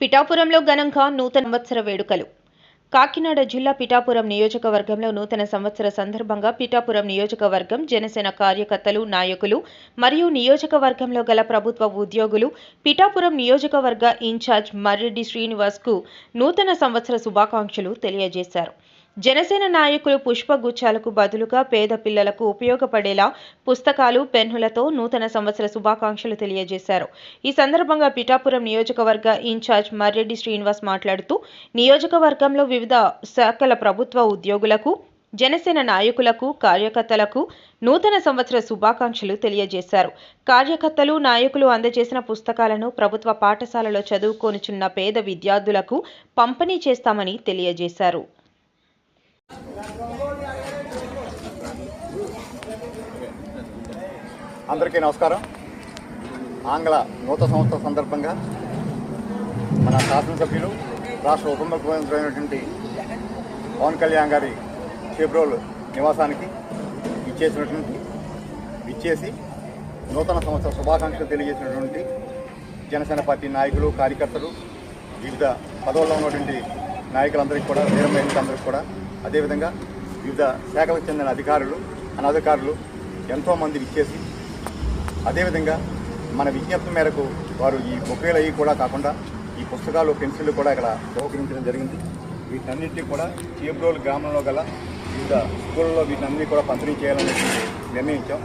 పిఠాపురంలో ఘనంగా నూతన సంవత్సర వేడుకలు. కాకినాడ జిల్లా పిఠాపురం నియోజకవర్గంలో నూతన సంవత్సర సందర్భంగా పిఠాపురం నియోజకవర్గం జనసేన కార్యకర్తలు నాయకులు మరియు నియోజకవర్గంలో గల ప్రభుత్వ ఉద్యోగులు పిఠాపురం నియోజకవర్గ ఇన్ఛార్జ్ మర్రెడ్డి శ్రీనివాస్కు నూతన సంవత్సర శుభాకాంక్షలు తెలియజేశారు. జనసేన నాయకులు పుష్పగుచ్చాలకు బదులుగా పేద పిల్లలకు ఉపయోగపడేలా పుస్తకాలు పెన్నులతో నూతన సంవత్సర శుభాకాంక్షలు తెలియజేశారు. ఈ సందర్భంగా పిఠాపురం నియోజకవర్గ ఇన్ఛార్జ్ మర్రెడ్డి శ్రీనివాస్ మాట్లాడుతూ నియోజకవర్గంలో వివిధ శాఖల ప్రభుత్వ ఉద్యోగులకు జనసేన నాయకులకు కార్యకర్తలకు నూతన సంవత్సర శుభాకాంక్షలు తెలియజేశారు. కార్యకర్తలు నాయకులు అందజేసిన పుస్తకాలను ప్రభుత్వ పాఠశాలలో చదువుకొనుచున్న పేద విద్యార్థులకు పంపిణీ చేస్తామని తెలియజేశారు. అందరికీ నమస్కారం. ఆంగ్ల నూతన సంవత్సరం సందర్భంగా మన శాసనసభ్యులు రాష్ట్ర ఉప ముఖ్యమంత్రి పవన్ కళ్యాణ్ గారి చేబ్రోల్ నివాసానికి ఇచ్చేసినటువంటి ఇచ్చేసి నూతన సంవత్సర శుభాకాంక్షలు తెలియజేసినటువంటి జనసేన పార్టీ నాయకులు కార్యకర్తలు వివిధ పదవుల్లో ఉన్నటువంటి నాయకులందరికీ కూడా వీరమహిళలందరికీ కూడా అదేవిధంగా వివిధ శాఖలకు చెందిన అధికారులు అనధికారులు ఎంతోమంది ఇచ్చేసి అదేవిధంగా మన విజ్ఞప్తి మేరకు వారు ఈ బొకేలు అవి కూడా కాకుండా ఈ పుస్తకాలు పెన్సిళ్ళు కూడా ఇక్కడ బహుకరించడం జరిగింది. వీటన్నింటినీ కూడా చీబ్రోలు గ్రామంలో గల వివిధ స్కూళ్ళలో వీటన్ని కూడా పంపిణీ చేయాలని నిర్ణయించాం.